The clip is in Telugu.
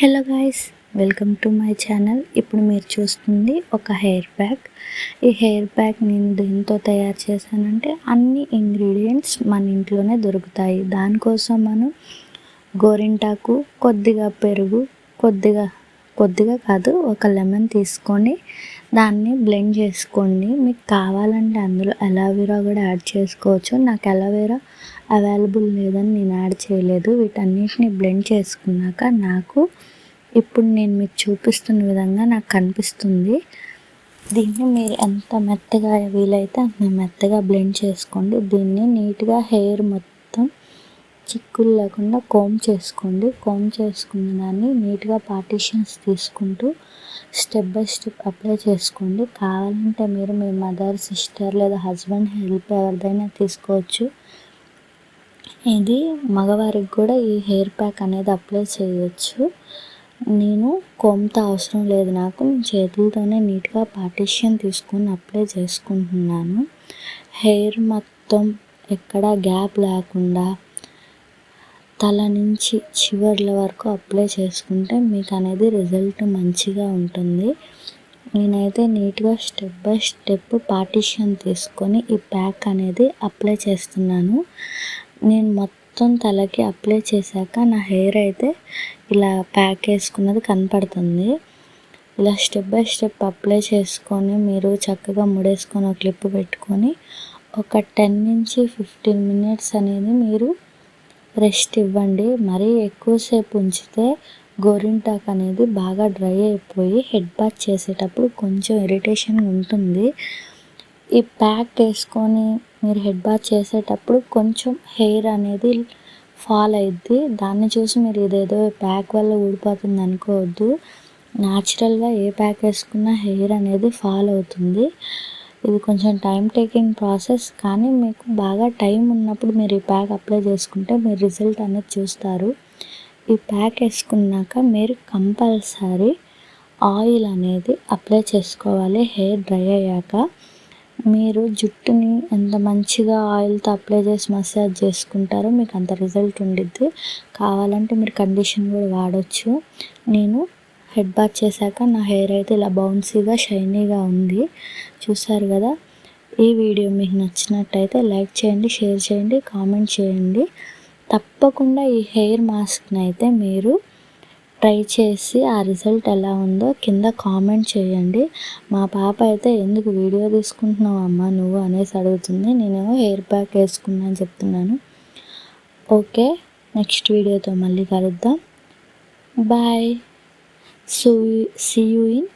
Hello guys welcome to my channel ఇప్పుడు మీరు చూస్తుంది ఒక హెయిర్ బ్యాగ్ ఈ హెయిర్ ప్యాక్ నేను దేంతో తయారు చేశానంటే అన్ని ఇంగ్రీడియంట్స్ మన ఇంట్లోనే దొరుకుతాయి. దానికోసం మనం గోరింటాకు కొద్దిగా పెరుగు కొద్దిగా కొద్దిగా కాదు ఒక లెమన్ తీసుకొని దాన్ని బ్లెండ్ చేసుకోండి. మీకు కావాలంటే అందులో అలోవెరా కూడా యాడ్ చేసుకోవచ్చు. నాకు అలోవెరా అవైలబుల్ లేదని నేను యాడ్ చేయలేదు. వీటన్నిటిని బ్లెండ్ చేసుకున్నాక నాకు ఇప్పుడు నేను మీకు చూపిస్తున్న విధంగా నాకు కనిపిస్తుంది. దీన్ని మీరు ఎంత మెత్తగా వీలైతే అంత మెత్తగా బ్లెండ్ చేసుకోండి. దీన్ని నీట్గా హెయిర్ మొత్తం చిక్కులు లేకుండా కోమ్ చేసుకోండి. కోమ్ చేసుకున్న దాన్ని నీట్గా పార్టీషన్స్ తీసుకుంటూ స్టెప్ బై స్టెప్ అప్లై చేసుకోండి. కావాలంటే మీరు మీ మదర్ సిస్టర్ లేదా హస్బెండ్ హెల్ప్ ఎవరిదైనా తీసుకోవచ్చు. ఇది మగవారికి కూడా ఈ హెయిర్ ప్యాక్ అనేది అప్లై చేయవచ్చు నేను కొంత అవసరం లేదు. నాకు నేను చేతులతోనే నీట్గా పార్టిషన్ తీసుకొని అప్లై చేసుకుంటున్నాను. హెయిర్ మొత్తం ఎక్కడ గ్యాప్ లేకుండా తల నుంచి చివర్ల వరకు అప్లై చేసుకుంటే మీకు అనేది రిజల్ట్ మంచిగా ఉంటుంది. నేనైతే నీట్గా స్టెప్ బై స్టెప్ పార్టిషన్ తీసుకొని ఈ ప్యాక్ అనేది అప్లై చేస్తున్నాను. నేను మొత్తం తలకి అప్లై చేశాక నా హెయిర్ అయితే ఇలా ప్యాక్ వేసుకున్నది కనపడుతుంది. ఇలా స్టెప్ బై స్టెప్ అప్లై చేసుకొని మీరు చక్కగా ముడేసుకొని ఒక క్లిప్ పెట్టుకొని ఒక టెన్ నుంచి ఫిఫ్టీన్ మినిట్స్ అనేది మీరు రెస్ట్ ఇవ్వండి. మరీ ఎక్కువసేపు ఉంచితే గోరింటాక్ అనేది బాగా డ్రై అయిపోయి హెడ్ బాత్ చేసేటప్పుడు కొంచెం ఇరిటేషన్ ఉంటుంది. ఈ ప్యాక్ వేసుకొని మీరు హెడ్ బాత్ చేసేటప్పుడు కొంచెం హెయిర్ అనేది ఫాల్ అయిద్ది. దాన్ని చూసి మీరు ఇదేదో ప్యాక్ వల్ల ఊడిపోతుంది అనుకోవద్దు. న్యాచురల్గా ఏ ప్యాక్ వేసుకున్నా హెయిర్ అనేది ఫాల్ అవుతుంది. ఇది కొంచెం టైం టేకింగ్ ప్రాసెస్ కానీ మీకు బాగా టైం ఉన్నప్పుడు మీరు ఈ ప్యాక్ అప్లై చేసుకుంటే మీరు రిజల్ట్ అనేది చూస్తారు. ఈ ప్యాక్ వేసుకున్నాక మీరు కంపల్సరీ ఆయిల్ అనేది అప్లై చేసుకోవాలి హెయిర్ డ్రై అయ్యాక. మీరు జుట్టుని ఎంత మంచిగా ఆయిల్తో అప్లై చేసి మసాజ్ చేసుకుంటారో మీకు అంత రిజల్ట్ ఉండిద్ది. కావాలంటే మీరు కండిషన్ కూడా వాడచ్చు. నేను హెడ్ బాత్ చేశాక నా హెయిర్ అయితే ఇలా బౌన్సీగా షైనీగా ఉంది. చూసారు కదా? ఈ వీడియో మీకు నచ్చినట్టయితే లైక్ చేయండి షేర్ చేయండి కామెంట్ చేయండి. తప్పకుండా ఈ హెయిర్ మాస్క్ని అయితే మీరు ట్రై చేసి ఆ రిజల్ట్ ఎలా ఉందో కింద కామెంట్ చేయండి. మా పాప అయితే ఎందుకు వీడియో తీసుకుంటున్నావు అమ్మ నువ్వు అనేసి అడుగుతుంది. నేనేమో హెయిర్ ప్యాక్ వేసుకున్నా అని చెప్తున్నాను. ఓకే నెక్స్ట్ వీడియోతో మళ్ళీ కలుద్దాం. Bye. So see you in